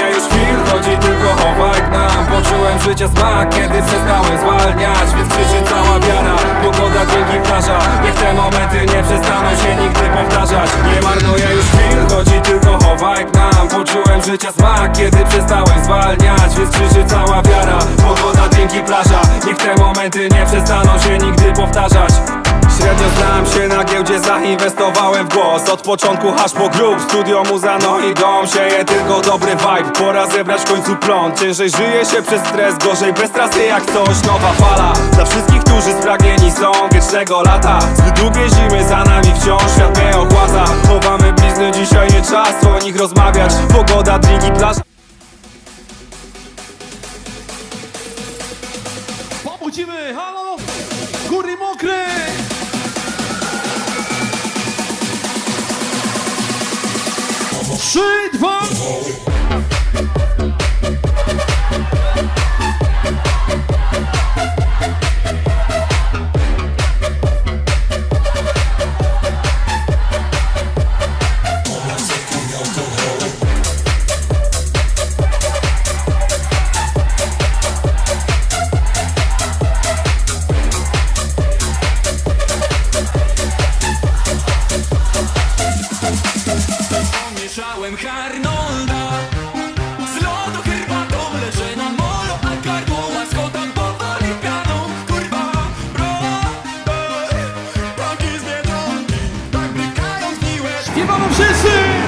ja już film Chodzi tylko o wagna. Poczułem życia smak, kiedy przestałem zwalniać Więc krzyczy cała wiara, pogoda dzięki plaża Niech te momenty nie przestaną się nigdy powtarzać. Nie marnuję już chwil, chodzi tylko o wagna. Poczułem życia smak, kiedy przestałem zwalniać Więc krzyczy cała wiara, pogoda dzięki plaża Niech te momenty nie przestaną się nigdy powtarzać. Średnio znam się na giełdzie, zainwestowałem w głos. Od początku hasz po grób, studio, muza, no i dom. Sieje tylko dobry vibe, pora zebrać w końcu plon. Ciężej żyje się przez stres, gorzej bez trasy jak coś. Nowa fala, dla wszystkich, którzy spragnieni są. Wiecznego lata Zbyt długie zimy za nami wciąż, świat mnie ochładza Chowamy blizny, dzisiaj nie czas o nich rozmawiać. Pogoda, drinki, plaż. Pobudzimy, halo! Góry mokre! Trzy, dwa... E vamos, Gissi!